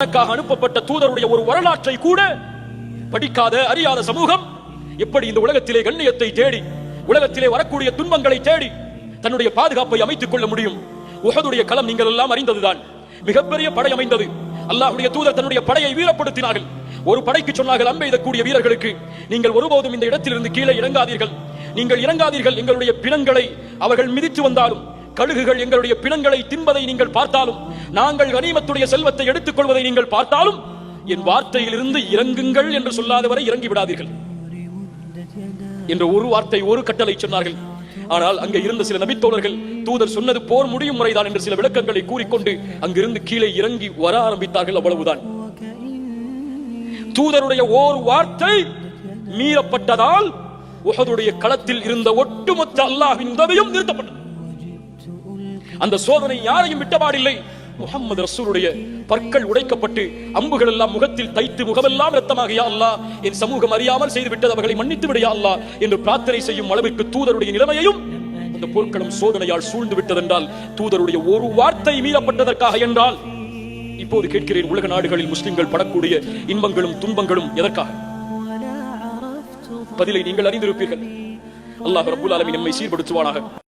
தனக்காக அனுப்பப்பட்ட தூதருடைய ஒரு வரலாற்றை கூட படிக்காத அறியாத சமூகம் எப்படி இந்த உலகத்திலே கண்ணியத்தை தேடி உலகத்திலே வரக்கூடிய துன்பங்களை தேடி தன்னுடைய பாதுகாப்பை அமைத்துக் கொள்ள முடியும்? உகதுடைய களம் நீங்கள் எல்லாம் அறிந்ததுதான். மிகப்பெரிய படை அமைந்தது. அல்லாஹுடைய தூதர் தன்னுடைய படையை வீரப்படுத்தினார்கள். ஒரு படைக்கு சொன்னார்கள் அம்பெய்தக்கூடிய வீரர்களுக்கு நீங்கள் ஒருபோதும் இந்த இடத்திலிருந்து கீழே இறங்காதீர்கள். நீங்கள் இறங்காதீர்கள். எங்களுடைய பிணங்களை அவர்கள் மிதித்து வந்தாலும் கழுகுகள் எங்களுடைய பிணங்களை தின்பதை நீங்கள் பார்த்தாலும் நாங்கள் கனிமத்துடைய செல்வத்தை எடுத்துக் கொள்வதை நீங்கள் பார்த்தாலும் என் வார்த்தையிலிருந்து இறங்குங்கள் என்று சொல்லாதவரை இறங்கி விடாதீர்கள். என்ற ஒரு வார்த்தை ஒரு கட்டளை சொன்னார்கள். ஆனால் அங்கே இருந்த சில நபித்தோழர்கள் தூதர் சொன்னது போர் முடியும் முறைதான் என்று சில விளக்கங்களை கூறிக்கொண்டு அங்கிருந்து கீழே இறங்கி வர ஆரம்பித்தார்கள் அவ்வளவுதான். தூதருடைய ஓர் வார்த்தை மீறப்பட்டதால் உஹதுடைய களத்தில் இருந்த ஒட்டுமொத்த அல்லாஹின் உதவியும் நிறுத்தப்பட்டது. அந்த சோதனை யாரையும் விட்டபாடில்லை. முகமது ரசூலுடைய பற்கள் உடைக்கப்பட்டு அம்புகள் எல்லாம் முகத்தில் தைத்து முகமெல்லாம் ரத்தமாக யா அல்லா என் சமூகம் அறியாமல் செய்து விட்டது அவர்களை மன்னித்து விடு யா என்று பிரார்த்தனை செய்யும் அளவிற்கு தூதருடைய நிலைமையையும் அந்த போர்க்களம் சோதனையால் சூழ்ந்து விட்டதென்றால் தூதருடைய ஒரு வார்த்தை மீறப்பட்டதற்காக என்றால் இப்போது கேட்கிறேன் உலக நாடுகளில் முஸ்லிம்கள் படக்கூடிய இன்பங்களும் துன்பங்களும் எதற்காக? பதிலை நீங்கள் அறிந்திருப்பீர்கள். அல்லாஹ் ரபுல் ஆலமி நம்மை சீர்படுத்துவானாக.